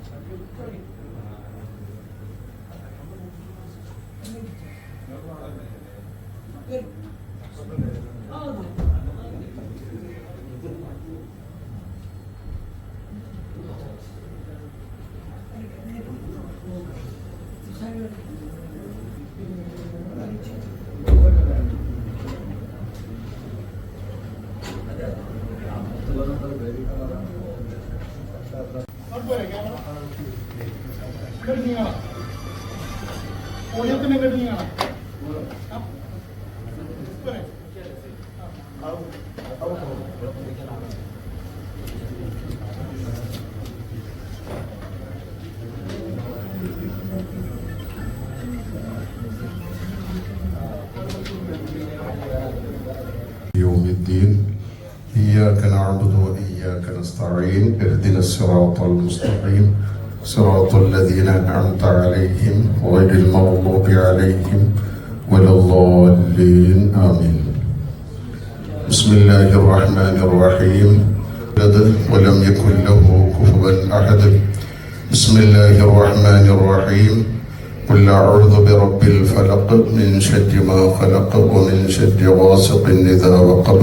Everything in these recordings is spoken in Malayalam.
아, 아 네. 네. 아, 네. ਗੱਡੀਆਂ। ਉਹਦੇ ਕਿੰਨੇ ਗੱਡੀਆਂ। نستعين اهدنا الصراط المستقيم صراط الذين أنعمت عليهم غير المغضوب عليهم ولا الضالين آمين. بسم الله الرحمن الرحيم. ولم يكن له كفوا أحد. بسم الله الرحمن الرحيم. قل أعوذ برب الفلق من شر ما خلق ومن شر غاسق إذا وقب.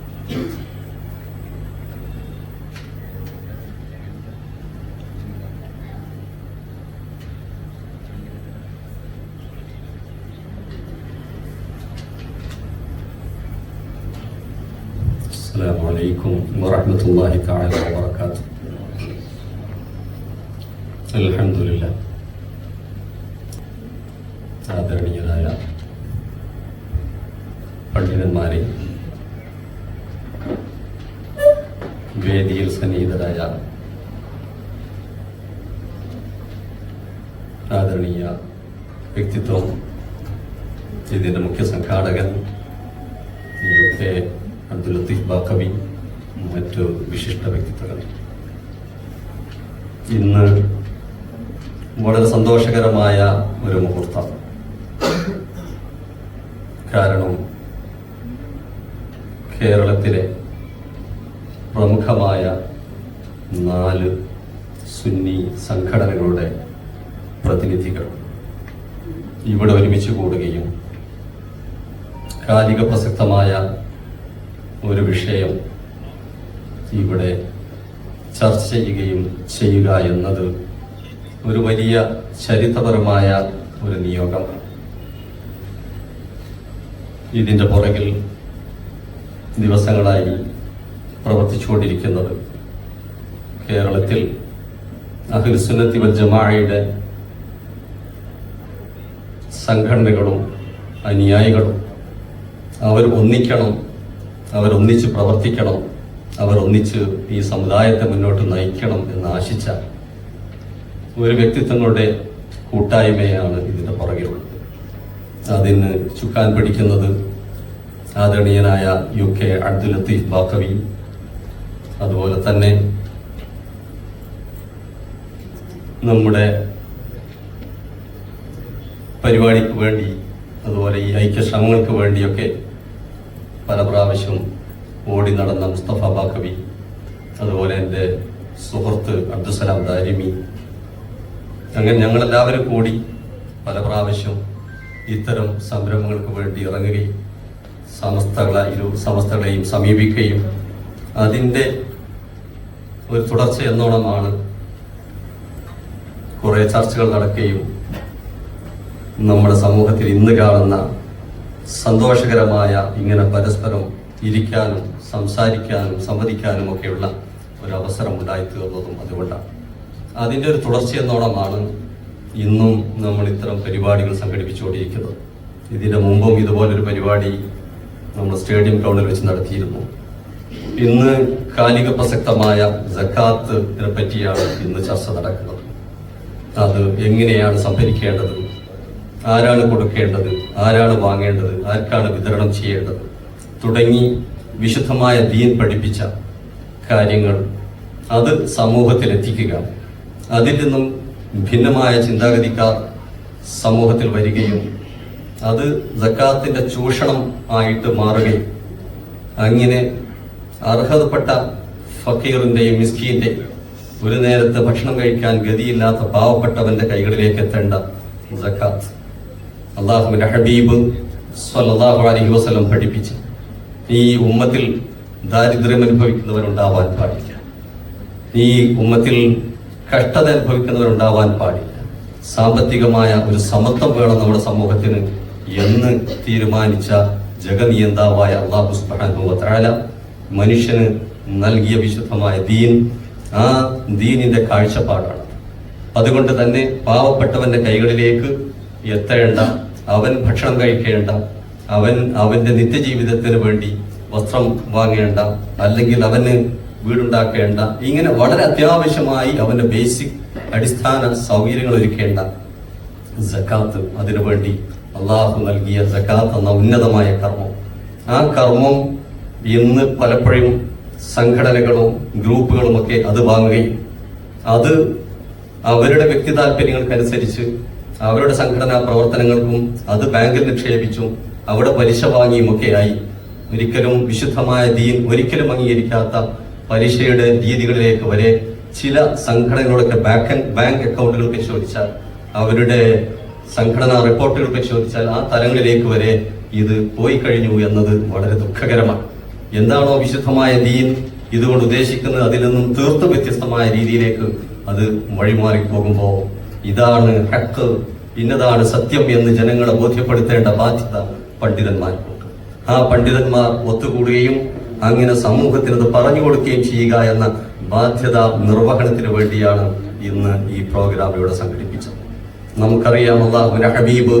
السلام عليكم ورحمة الله تعالى وبركاته الحمد لله ആദരണീയരായ പണ്ഡിതന്മാരെ വേദിയിൽ സന്നിഹിതരായ ആദരണീയ വ്യക്തിത്വം ഇതിൻ്റെ മുഖ്യ സംഘാടകൻ യു കെ അബ്ദുൽ ലത്തീഫ് ബാക്കവി മറ്റു വിശിഷ്ട വ്യക്തിത്വങ്ങൾ. ഇന്ന് വളരെ സന്തോഷകരമായ ഒരു മുഹൂർത്തം. കാരണം കേരളത്തിലെ പ്രമുഖമായ നാല് സുന്നി സംഘടനകളുടെ പ്രതിനിധികൾ ഇവിടെ ഒരുമിച്ച് കൂടുകയും കാലിക പ്രസക്തമായ ഒരു വിഷയം ഇവിടെ ചർച്ച ചെയ്യുകയും ചെയ്യുക എന്നത് ഒരു വലിയ ചരിത്രപരമായ ഒരു നിയോഗമാണ്. ഇതിന്റെ പുറകിൽ ദിവസങ്ങളായി പ്രവർത്തിച്ചുകൊണ്ടിരിക്കുന്നത് കേരളത്തിൽ അഹിൽസുന്നത്തി വൽ സംഘടനകളും അനുയായികളും. അവർ ഒന്നിക്കണം അവർ ഒന്നിച്ച് പ്രവർത്തിക്കണം. അവർ ഒന്നിച്ച് ഈ സമുദായത്തെ മുന്നോട്ട് നയിക്കണം എന്ന് ആശിച്ച ഒരു വ്യക്തിത്വങ്ങളുടെ കൂട്ടായ്മയാണ് ഇതിന്റെ പുറകിലുള്ളത്. അതിന് ചുക്കാൻ പിടിക്കുന്നത് ആദരണീയനായ യു കെ അബ്ദുൽ ലത്തീഫ് ബാക്കവി. അതുപോലെ തന്നെ നമ്മുടെ പരിപാടിക്ക് വേണ്ടി അതുപോലെ ഈ ഐക്യശ്രമങ്ങൾക്ക് വേണ്ടിയൊക്കെ പല പ്രാവശ്യം ഓടി നടന്ന മുസ്തഫ ബാഖബി അതുപോലെ എന്റെ സുഹൃത്ത് അബ്ദുസലാം ദാരിമി അങ്ങനെ ഞങ്ങളെല്ലാവരും കൂടി പല പ്രാവശ്യം ഇത്തരം സംരംഭങ്ങൾക്ക് വേണ്ടി ഇറങ്ങുകയും സമസ്തകളായാലും സമസ്തകളെയും സമീപിക്കുകയും അതിന്റെ ഒരു തുടർച്ച എന്നോണമാണ് കുറേ ചർച്ചകൾ നടക്കുകയും നമ്മുടെ സമൂഹത്തിൽ ഇന്ന് കാണുന്ന സന്തോഷകരമായ ഇങ്ങനെ പരസ്പരം ഇരിക്കാനും സംസാരിക്കാനും സംവദിക്കാനും ഒക്കെയുള്ള ഒരു അവസരം ഉണ്ടായിത്തീർന്നതും അതുകൊണ്ടാണ്. അതിന്റെ ഒരു തുടർച്ചയെന്നോണമാണ് ഇന്നും നമ്മൾ ഇത്തരം പരിപാടികൾ സംഘടിപ്പിച്ചുകൊണ്ടിരിക്കുന്നത്. ഇതിന് മുമ്പും ഇതുപോലൊരു പരിപാടി നമ്മൾ സ്റ്റേഡിയം ഗ്രൗണ്ടിൽ വെച്ച് നടത്തിയിരുന്നു. ഇന്ന് കാലിക പ്രസക്തമായ ജക്കാത്തിനെ പറ്റിയാണ് ഇന്ന് ചർച്ച നടക്കുന്നത്. അത് എങ്ങനെയാണ് സംഭരിക്കേണ്ടത് ആരാണ് കൊടുക്കേണ്ടത്? ആരാണ് വാങ്ങേണ്ടത്? ആർക്കാണ് വിതരണം ചെയ്യേണ്ടത്? തുടങ്ങി വിശുദ്ധമായ ദീൻ പഠിപ്പിച്ച കാര്യങ്ങൾ അത് സമൂഹത്തിൽ എത്തിക്കുക അതിൽ നിന്നും ഭിന്നമായ ചിന്താഗതിക്കാർ സമൂഹത്തിൽ വരികയും അത് ജക്കാത്തിന്റെ ചൂഷണം ആയിട്ട് മാറുകയും അങ്ങനെ അർഹതപ്പെട്ട ഫക്കീറിന്റെയും മിസ്കീന്റെ ഒരു നേരത്തെ ഭക്ഷണം കഴിക്കാൻ ഗതിയില്ലാത്ത പാവപ്പെട്ടവന്റെ കൈകളിലേക്ക് എത്തേണ്ട ജക്കാത്ത് അള്ളാഹുവിന്റെ ഹബീബ് സല്ലാഹു അലഹി വസ്ലം പഠിപ്പിച്ച് ഈ ഉമ്മത്തിൽ ദാരിദ്ര്യം അനുഭവിക്കുന്നവരുണ്ടാവാൻ പാടില്ല. ഈ ഉമ്മത്തിൽ കഷ്ടത അനുഭവിക്കുന്നവരുണ്ടാവാൻ പാടില്ല. സാമ്പത്തികമായ ഒരു സമത്വം വേണം നമ്മുടെ സമൂഹത്തിന് എന്ന് തീരുമാനിച്ച ജഗനിയന്താവായ അള്ളാഹു തആല മനുഷ്യന് നൽകിയ വിശുദ്ധമായ ദീൻ ആ ദീനിന്റെ കാഴ്ചപ്പാടാണ്. അതുകൊണ്ട് തന്നെ പാവപ്പെട്ടവന്റെ കൈകളിലേക്ക് എത്തേണ്ട അവൻ ഭക്ഷണം കഴിക്കേണ്ട. അവൻ അവന്റെ നിത്യജീവിതത്തിന് വേണ്ടി വസ്ത്രം വാങ്ങേണ്ട. അല്ലെങ്കിൽ അവന് വീടുണ്ടാക്കേണ്ട. ഇങ്ങനെ വളരെ അത്യാവശ്യമായി അവന്റെ ബേസിക് അടിസ്ഥാന സൗകര്യങ്ങൾ ഒരുക്കേണ്ട ജക്കാത്ത് അതിനു വേണ്ടി അള്ളാഹു നൽകിയ ജക്കാത്ത് എന്ന ഉന്നതമായ കർമ്മം. ആ കർമ്മം ഇന്ന് പലപ്പോഴും സംഘടനകളും ഗ്രൂപ്പുകളും ഒക്കെ അത് വാങ്ങുകയും അത് അവരുടെ വ്യക്തി താല്പര്യങ്ങൾക്കനുസരിച്ച് അവരുടെ സംഘടനാ പ്രവർത്തനങ്ങൾക്കും അത് ബാങ്കിൽ നിക്ഷേപിച്ചും അവിടെ പലിശ വാങ്ങിയും ഒക്കെയായി. ഒരിക്കലും വിശുദ്ധമായ ദീൻ ഒരിക്കലും അംഗീകരിക്കാത്ത പലിശയുടെ രീതികളിലേക്ക് വരെ ചില സംഘടനകളൊക്കെ ബാങ്ക് ബാങ്ക് അക്കൗണ്ടുകൾ പരിശോധിച്ചാൽ അവരുടെ സംഘടനാ റിപ്പോർട്ടുകൾ പരിശോധിച്ചാൽ ആ തലങ്ങളിലേക്ക് വരെ ഇത് പോയി കഴിഞ്ഞു എന്നത് വളരെ ദുഃഖകരമാണ്. എന്താണോ വിശുദ്ധമായ ദീൻ ഇതുകൊണ്ട് ഉദ്ദേശിക്കുന്നത് അതിൽ നിന്നും തീർത്തും വ്യത്യസ്തമായ രീതിയിലേക്ക് അത് വഴിമാറി പോകുമ്പോൾ ഇതാണ് ഹക്ക് ഇന്നതാണ് സത്യം എന്ന് ജനങ്ങളെ ബോധ്യപ്പെടുത്തേണ്ട ബാധ്യത പണ്ഡിതന്മാർക്കുണ്ട്. ആ പണ്ഡിതന്മാർ ഒത്തുകൂടുകയും അങ്ങനെ സമൂഹത്തിന് അത് പറഞ്ഞു കൊടുക്കുകയും ചെയ്യുക എന്ന ബാധ്യത നിർവഹണത്തിന് വേണ്ടിയാണ് ഇന്ന് ഈ പ്രോഗ്രാം ഇവിടെ സംഘടിപ്പിച്ചത്. നമുക്കറിയാം അള്ളാഹുവിന്റെ ഹബീബ്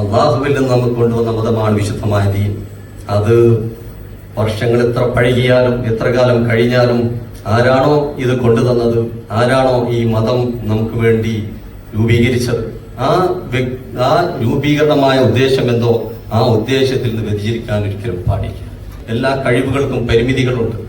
അള്ളാഹുവിൽ നിന്ന് നമുക്ക് കൊണ്ടുവന്ന മതമാണ് വിശുദ്ധമായ ദീൻ. അത് വർഷങ്ങൾ എത്ര പഴകിയാലും എത്ര കാലം കഴിഞ്ഞാലും ആരാണോ ഇത് കൊണ്ടുതന്നത്? ആരാണോ ഈ മതം നമുക്ക് വേണ്ടി രൂപീകരിച്ചത്? ആ ആ രൂപീകരണമായ ഉദ്ദേശം എന്തോ ആ ഉദ്ദേശത്തിൽ നിന്ന് വ്യതിചരിക്കാൻ ഒരിക്കലും പാടില്ല. എല്ലാ കഴിവുകൾക്കും പരിമിതികളുണ്ട്.